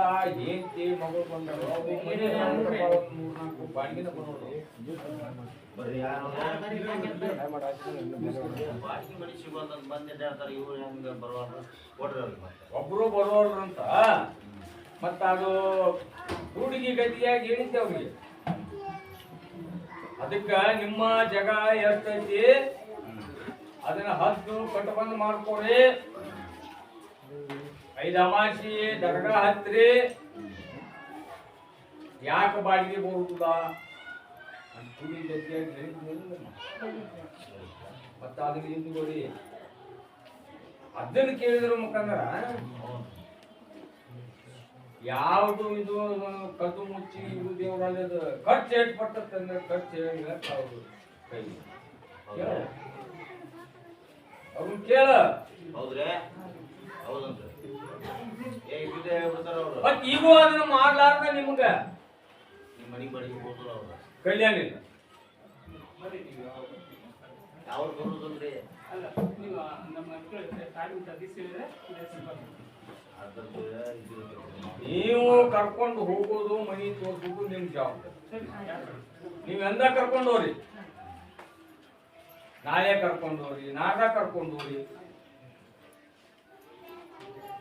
ಹೆಂಡತಿ ಮಗಳು ಬಂದರು ಮೂರ್ನಾಲ್ಕು ಬಾಡಿಗೆನ ಒಬ್ರು ಬರೋರು ಅಂತ? ಮತ್ತ ಅದು ಹುಡುಗಿ ಗತಿಯಾಗಿ ಹೇಳಿದ್ದೆ ಅವ್ರಿಗೆ. ಅದಕ್ಕ ನಿಮ್ಮ ಜಗ ಎಷ್ಟೈತಿ? ಅದನ್ನ ಹದ್ದು ಕಟ್ಟಬಂದು ಮಾಡ್ಕೊರಿ. ಐದು ಅಮಾಸಿ ದರ್ಗಾ ಹತ್ರಿ. ಯಾಕೆ ಬಾಡಿಗೆ ಬರುವುದಿಲ್ಲ ಅಂತ ಜೊತೆಯಾಗಿ ಮತ್ತೆ ಅದಕ್ಕೆ ಮತ್ತ ಅದನ್ನ ಹಿಂದುಗಡಿ ಅದನ್ನ ಕೇಳಿದ್ರ ಮುಖಂದ್ರ ಯಾವುದು ಇದು ಕದ್ದು ಮುಚ್ಚಿ ಇದು ದೇವರಲ್ಲಿ ಖರ್ಚು ಎಷ್ಟು ಪಟ್ಟಂದ್ರೆ ಖರ್ಚು ಹೇಳಿಲ್ಲ ಅವರು ಕೈ ಕೇಳ ಅವ್ರನ್ನ ಕೇಳ. ಹೌದ್ರಿ. ಹೌದಂತ್ರಿ. ಮತ್ ಈಗೂ ಅದನ್ನ ಮಾಡ್ಲಾರ್ದ ನಿಮ್ಗ? ನಿಮ್ಮ ಮನೆ ಹೋದ್ರು ಅವ್ರು. ಕಲ್ಯಾಣ ಇಲ್ಲ. ಅಲ್ಲ ನೀವು ನಮ್ಮ ಮಕ್ಕಳು ತಾಯಿ ನೀವು ಕರ್ಕೊಂಡು ಹೋಗೋದು ಮನಿ ತೋರ್ಸೋದು ನಿಮ್ ಜವಾಬ್ದಾರಿ. ನೀವು ಎಂದ ಕರ್ಕೊಂಡು ಹೋಗ್ರಿ ನಾಳೆ ಕರ್ಕೊಂಡು ಹೋಗ್ರಿ ನಾಡ ಕರ್ಕೊಂಡು ಹೋಗ್ರಿ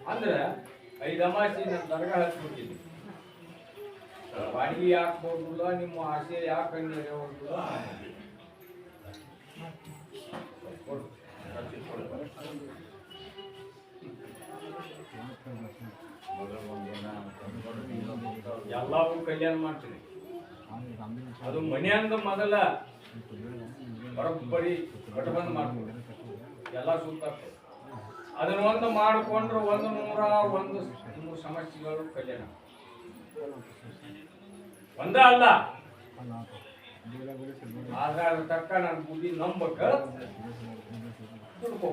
ಅಂದ್ರೆ ಐದು ಅಮಾಸಿ ನನ್ನ ದರ್ಗ ಹಚ್ಬಿಟ್ಟಿದ್ವಿ ಬಾಡಿಗೆ ಯಾಕೆ ಹೋಗುದಿಲ್ಲ, ನಿಮ್ಮ ಆಸೆ ಯಾಕೆ ಹಂಗೆ. ಎಲ್ಲವೂ ಕಲ್ಯಾಣ ಮಾಡ್ತೀನಿ ಅದು ಮನೆಯಂದ ಮೊದಲ. ಬರೋಬ್ಬರಿ ಗಟಬಂದ್ ಮಾಡ್ಬೋದು ಎಲ್ಲ ಸುತ್ತಾಗ್ತದೆ ಅದನ್ನ ಒಂದು ಮಾಡಿಕೊಂಡ್ರೆ ಒಂದು ನೂರ ಒಂದು ಮೂರು ಸಮಸ್ಯೆಗಳು ಕಲ್ಯಾಣ ಒಂದ ಅಲ್ಲ ಆದ್ರೆ ಅದ್ರ ತಕ್ಕ ನನ್ನ ಬುದ್ಧಿ ನಂಬಕ ದುಡ್ಕೋ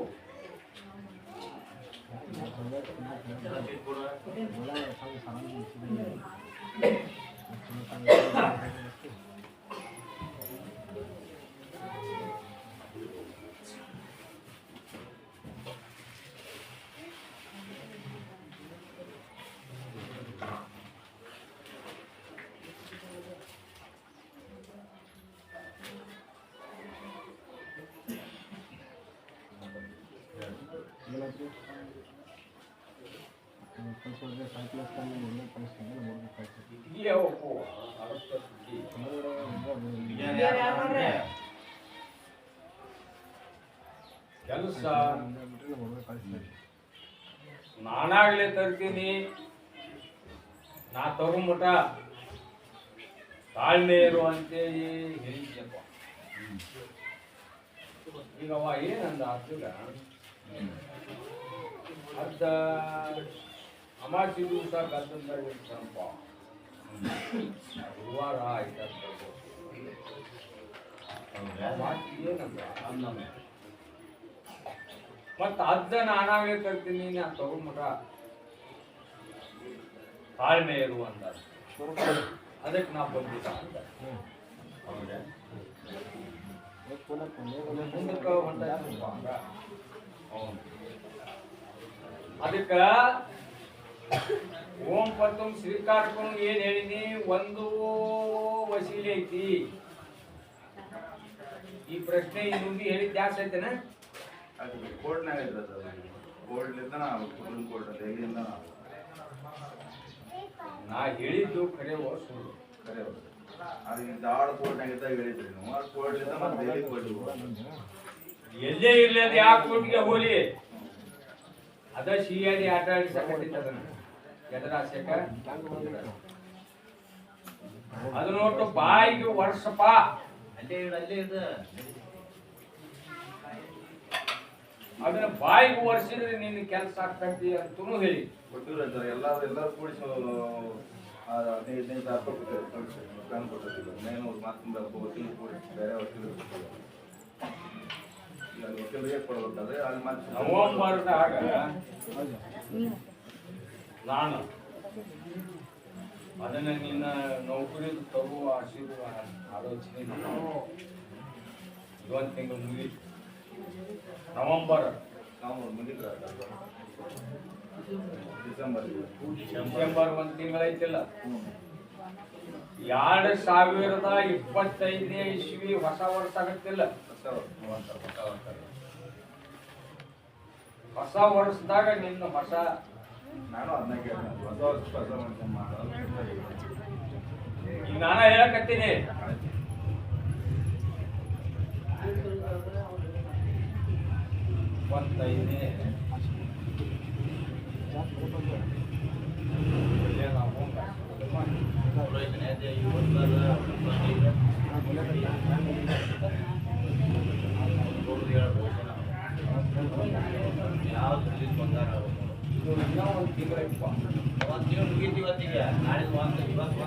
ಕೆಲಸ. ನಾನಾಗ್ಲೇ ತರ್ತೀನಿ. ನಾ ತಗೊಂಬಿಟ್ಟ ತಾಳ್ಮೆ ಇರು ಅಂತೇಳಿ ಹೇಳಿದ್ಯಪ್ಪ ಈಗ ಅವ ಏನಂದ ಅರ್ಜುನ ಅರ್ಧ ಅಮಾಸಿ ದಿವಸ ಗದ್ದಲ್ದಾಗ ಇರ್ತಾನಪ್ಪ ಗುರುವಾರ ಆಯ್ತಂತ ಮಾತು ಏನಂದ ಅನ್ನಮ್ಮ ಮತ್ತ ಅದ್ದ ನಾನಾಗೇ ತರ್ತೀನಿ ನಾ ತಗೊಂಬಿಟ್ಟ ತಾಳ್ಮೆ ಇರು ಅಂತ ಅದಕ್ಕೆ ನಾ ಬಂದಿದ್ದ ಅಂತ ಹೌದಾ? ಮುಂದಕ್ಕ ಹೊಂಟಾಯ್ತಪ್ಪ ಹಂಗ. ಹೌದು. ಅದಕ್ಕ ಓಂ ಪತ್ತಂ ಸ್ವೀಕಾರಕ್ಕೂ ಏನ್ ಹೇಳಿನಿ ಒಂದು ವಸೀಲೆ ಐತಿ. ಈ ಪ್ರಶ್ನೆ ಮುಂದೆ ಹೇಳಿದ್ ಜಾಸ್ತಿ ಐತೆನಾ? ಅದು ಕೋರ್ಟ್ನಾಗ ಇದ್ರದ್ದು ಅದು. ಕೋರ್ಟ್ಲಿಂದ ನಾವು ಸುಪ್ರೀಂ ಕೋರ್ಟ್ ನಾ ಹೇಳಿದ್ದು ಖರೆ ಸುಳ್ಳು. ಕರೆ ಹೋದ್ರು ಅದು ಈ ಧಾರವಾಡ ಕೋರ್ಟ್ನಾಗ ಇದ್ದಾಗ ಹೇಳಿದ್ರಿ ನೀವು. ಕೋರ್ಟ್ಲಿಂದ ಮತ್ತೆ ಕೋರ್ಟ್ ಎಲ್ಲೇ ಇರಲಿ ಅದು ಯಾಕೆ ಕೋಟಿಗೆ ಹೋಲಿ? ಅದ ಸಿ ಐ ಡಿ ಆಟ ಆಡಿಸಕತ್ತಿತ್ತು ಅದನ್ನ. ಎದರ ಅದು ನೋಟ್ಟು ಬಾಯಿಗೆ ವರ್ಷಪ್ಪ ಅಲ್ಲೇ ಇಡ ಅಲ್ಲೇ ಇಡು. ಅದನ್ನ ಬಾಯಿಗೆ ವರ್ಷಿದ್ರೆ ನಿನ್ನ ಕೆಲಸ ಆಗ್ತೈತಿ ಅಂತೂ ಹೇಳಿ ಕೊಟ್ಟಿರೋ ಎಲ್ಲರೂ ಎಲ್ಲರೂ ಕೂಡಿಸಿ ಆ, ಹದಿನೈದು ಹದಿನೈದು ಸಾವಿರ ರೂಪಾಯಿ ಕೊಟ್ಟಿದ್ರು ಪ್ಲಾನ್ ನಾನು ಮಾತು ಬೇರೆ ವಕೀಲರು ನವಂಬರ್ದಾಗ ನಾನು ಅದನ್ನ ನಿನ್ನ ನೌಕರಿ ತಗೋ ಆಶೀರ್ವಾದ ಆಲೋಚನೆ ಇವತ್ತು ತಿಂಗಳು ಮುಗಿ ನವಂಬರ್ ನಾವು ಮುಗಿದ್ರ ಡಿಸೆಂಬರ್ ಡಿಸೆಂಬರ್ ಒಂದ್ ತಿಂಗಳೈತಿಲ್ಲ. ಐತಿಲ್ಲ ಎರಡ್ ಸಾವಿರದ ಇಪ್ಪತ್ತೈದನೇ ಇಸ್ವಿ ಹೊಸ ವರ್ಷ ಆಗತ್ತಿಲ್ಲ. ಹೊಸ ವರ್ಷ. ವರ್ಷದಾಗ ನಿನ್ನ ಹೊಸ ನಾನು ಅದನ್ನ ಕೇಳ ಹೊಸ ವರ್ಷ ಹೊಸ ಈಗ ನಾನ ಹೇಳಕತ್ತೀನಿ. ಇಪ್ಪತ್ತೈದನೇ. ನಾವು ಅದೇ ಒಂದು ಇವತ್ತಿಗೆ ನಾಳೆ ಒಂದು ಇವತ್ತು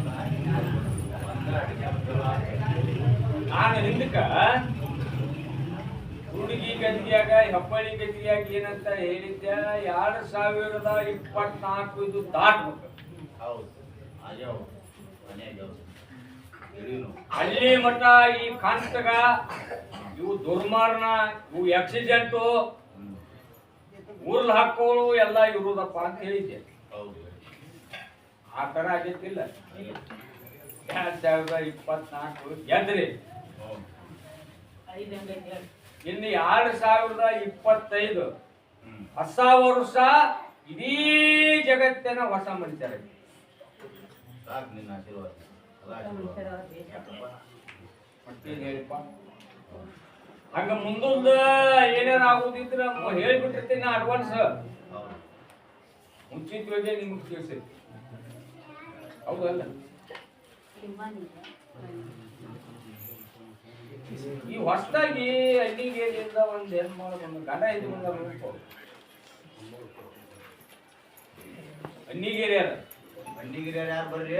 ನಾನು ಹಿಂದಕ್ಕ ಹುಡುಗಿ ಗದ್ದಿಯಾಗ ಹೆಬ್ಬಳ್ಳಿ ಗದ್ದಿಯಾಗ ಏನಂತ ಹೇಳಿದ್ದೆ ಎರಡ್ ಸಾವಿರದ ಇಪ್ಪತ್ನಾಲ್ಕು ಇದು ದಾಟ್ಬೇಕು ಹೌದು ಆಗ್ಯಾವ ಮನೆಯಾಗ ಅಲ್ಲಿ ಮಟ್ಟ ಈ ಕಾಂತಗ ಇವು ದುರ್ಮಾರಣ ಇವು ಆಕ್ಸಿಡೆಂಟು ಊರ್ಲ್ ಹಾಕೋಳು ಎಲ್ಲ ಇರುದಪ್ಪ ಅಂತ ಹೇಳಿದ್ದೆ. ಹೌದು. ಆ ತರ ಆಗಿದ್ದಿಲ್ಲ ಎರಡ್ ಸಾವಿರದ ಇಪ್ಪತ್ನಾಲ್ಕು ಎದ್ರಿ. ಇನ್ನು ಎರಡ್ ಸಾವಿರದ ಇಪ್ಪತ್ತೈದು. ಹೊಸ ವರ್ಷ ಇಡೀ ಜಗತ್ತಿನ ಹೊಸ ಮನುಷ್ಯರ ನಿನ್ನ ಆಶೀರ್ವಾದ. ಹಂಗ ಮುಂದೊಂದ ಏನೇನ ಆಗುದಿದ್ರ ಹೇಳ್ಬಿಟ್ಟಿರ್ತೀನಿ ಅಡ್ವಾನ್ಸ್ ಮುಂಚಿತವಾಗಿ ನಿಮ್ಗೆ ತಿಳಿಸಿ. ಹೌದಲ್ಲ ಈ ಹೊಸದಾಗಿ ಅಲ್ಲಿಗೇರಿಯಿಂದ ಒಂದ್ ಏನ್ ಒಂದು ಗಂಡ ಇದು ಬಂದ ಅನ್ನಿಗೇರಿ ಅದ ಬಂಡಿಗಿರಿಯರು ಯಾರು ಬರ್ರಿ?